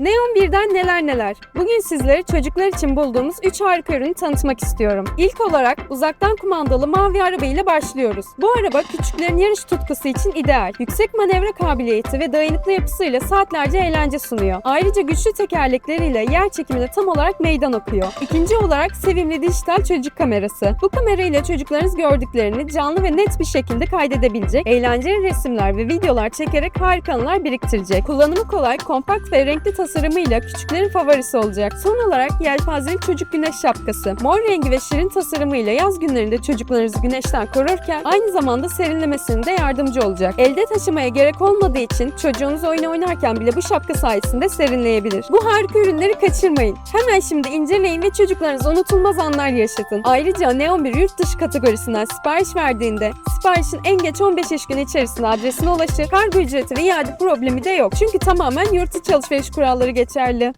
Neon 1'den neler neler. Bugün sizlere çocuklar için bulduğumuz 3 harika ürünü tanıtmak istiyorum. İlk olarak uzaktan kumandalı mavi araba ile başlıyoruz. Bu araba küçüklerin yarış tutkusu için ideal. Yüksek manevra kabiliyeti ve dayanıklı yapısıyla saatlerce eğlence sunuyor. Ayrıca güçlü tekerlekleriyle yer çekimine tam olarak meydan okuyor. İkinci olarak sevimli dijital çocuk kamerası. Bu kamerayla çocuklarınız gördüklerini canlı ve net bir şekilde kaydedebilecek, eğlenceli resimler ve videolar çekerek harika anılar biriktirecek. Kullanımı kolay, kompakt ve renkli tasarımıyla küçüklerin favorisi olacak. Son olarak yelpazeli çocuk güneş şapkası. Mor rengi ve şirin tasarımıyla yaz günlerinde çocuklarınızı güneşten korurken aynı zamanda serinlemesine yardımcı olacak. Elde taşımaya gerek olmadığı için çocuğunuz oyun oynarken bile bu şapka sayesinde serinleyebilir. Bu harika ürünleri kaçırmayın. Hemen şimdi inceleyin ve çocuklarınıza unutulmaz anlar yaşatın. Ayrıca Neon bir yurt dışı kategorisinden sipariş verdiğinde siparişin en geç 15 iş günü içerisinde adresine ulaşır. Kargo ücreti ve iade problemi de yok. Çünkü tamamen yurt içi alışveriş kuralları geçerli.